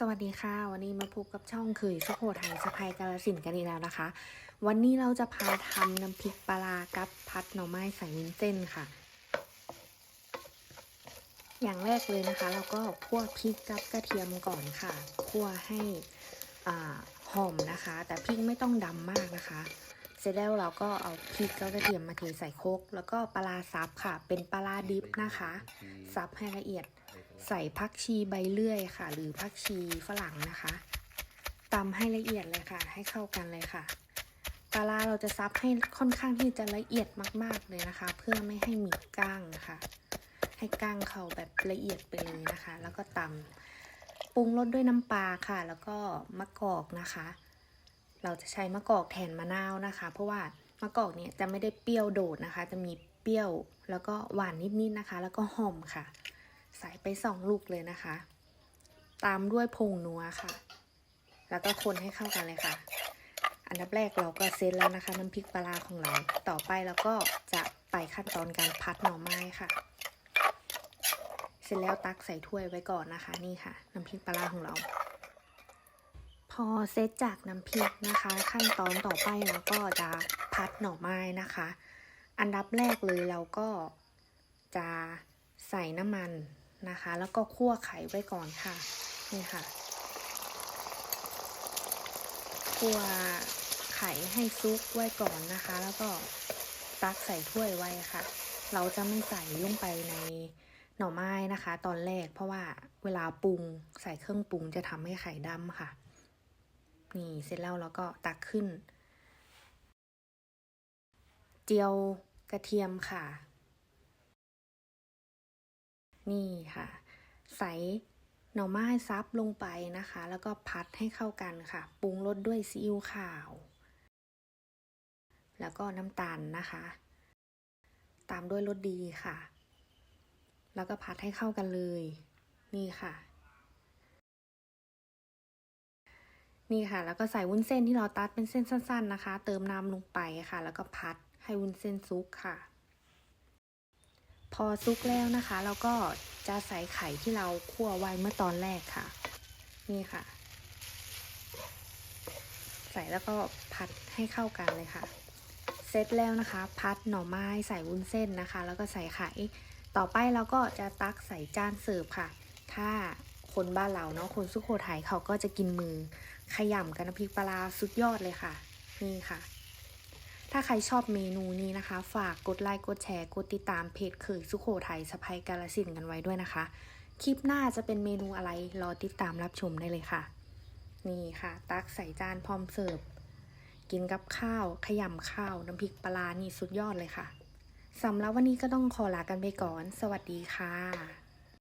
สวัสดีค่ะ วันนี้มาพบกับช่องเคยสุโขทัยสะพายกาลสินกันอีกแล้วนะคะ วันนี้เราจะพาทำน้ำพริกปลาร้ากับพัดหน่อไม้ใส่วุ้นเส้นค่ะ อย่างแรกเลยนะคะ เราก็คั่วพริกกับกระเทียมก่อนค่ะคั่วให้อ่าหอมนะคะ แต่พริกไม่ต้องดำมากนะคะ เสร็จแล้วเราก็เอาพริกกับกระเทียมมาเทใส่โคกแล้วก็ปลาซับค่ะ เป็นปลาดิบนะคะซับให้ละเอียด ใส่ผักชีใบเลื่อยค่ะ หรือผักชีฝรั่งนะคะตำให้ละเอียดเลยค่ะ ให้เข้ากันเลยค่ะปลาร้าเราจะซับให้ค่อนข้างที่จะละเอียดมาก ๆเลยนะคะ เพื่อไม่ให้มีก้างนะคะ ให้ก้างเขาแบบละเอียดไปเลยนะคะ แล้วก็ตำปรุงรสด้วยน้ำปลาค่ะ แล้วก็มะกอกนะคะ เราจะใช้มะกอกแทนมะนาวนะคะ เพราะว่ามะกอกเนี่ยจะไม่ได้เปรี้ยวโดดนะคะ จะมีเปรี้ยวแล้วก็หวานนิดๆนะคะ แล้วก็หอมค่ะ ใส่ไปสองลูกเลยนะคะ ตามด้วยผงนัวค่ะ แล้วก็คนให้เข้ากันเลยค่ะ อันดับแรกเราก็เซตแล้วนะคะ น้ำพริกปลาของเรา ต่อไปเราก็จะไปขั้นตอนการพัดหน่อไม้ค่ะ เสร็จแล้วตักใส่ถ้วยไว้ก่อนนะคะ นี่ค่ะ น้ำพริกปลาร้าของเรา พอเซตจากน้ำพริกนะคะ ขั้นตอนต่อไปเราก็จะพัดหน่อไม้นะคะ อันดับแรกเลยเราก็จะใส่น้ำมัน นะคะ แล้วก็คั่วไข่ไว้ก่อนค่ะ นี่ค่ะ คั่วไข่ให้ซุกไว้ก่อนนะคะ แล้วก็ตักใส่ถ้วยไว้ค่ะ เราจะไม่ใส่ลงไปในหน่อไม้นะคะ ตอนแรกเพราะว่าเวลาปรุงใส่เครื่องปรุงจะทำให้ไข่ดำค่ะ นี่เสร็จแล้วเราก็ตักขึ้น เจียวกระเทียมค่ะ นี่ค่ะ ใส่หน่อไม้ซับลงไปนะคะ แล้วก็พัดให้เข้ากันค่ะ ปรุงรสด้วยซีอิ๊วขาว แล้วก็น้ำตาลนะคะ ตามด้วยรสดีค่ะ แล้วก็พัดให้เข้ากันเลย นี่ค่ะ นี่ค่ะ แล้วก็ใส่วุ้นเส้นที่เราตัดเป็นเส้นสั้น ๆ นะคะ เติมน้ำลงไปค่ะ แล้วก็พัดให้วุ้นเส้นซุกค่ะ พอซุกแล้วนะคะ เราก็จะใส่ไข่ที่เราคั่วไว้เมื่อตอนแรกค่ะ นี่ค่ะ ใส่แล้วก็พัดให้เข้ากันเลยค่ะ เสร็จแล้วนะคะ พัดหน่อไม้ใส่วุ้นเส้นนะคะ แล้วก็ใส่ไข่ ต่อไปเราก็จะตักใส่จานเสิร์ฟค่ะ ถ้าคนบ้านเราเนาะคนสุโขทัยเขาก็จะกินมือขยำกับน้ำพริกปลาร้าสุดยอดเลยค่ะ นี่ค่ะ ถ้าใครชอบเมนูนี้นะคะ ฝากกดไลค์กดแชร์กดติดตามเพจเคยสุโขทัยสะพายกาลสินกันไว้ด้วยนะคะ คลิปหน้าจะเป็นเมนูอะไรรอติดตามรับชมได้เลยค่ะ นี่ค่ะ ตักใส่จานพร้อมเสิร์ฟกินกับข้าว ขยำข้าว น้ำพริกปลาร้านี่สุดยอดเลยค่ะสำหรับวันนี้ก็ต้องขอลากันไปก่อน สวัสดีค่ะ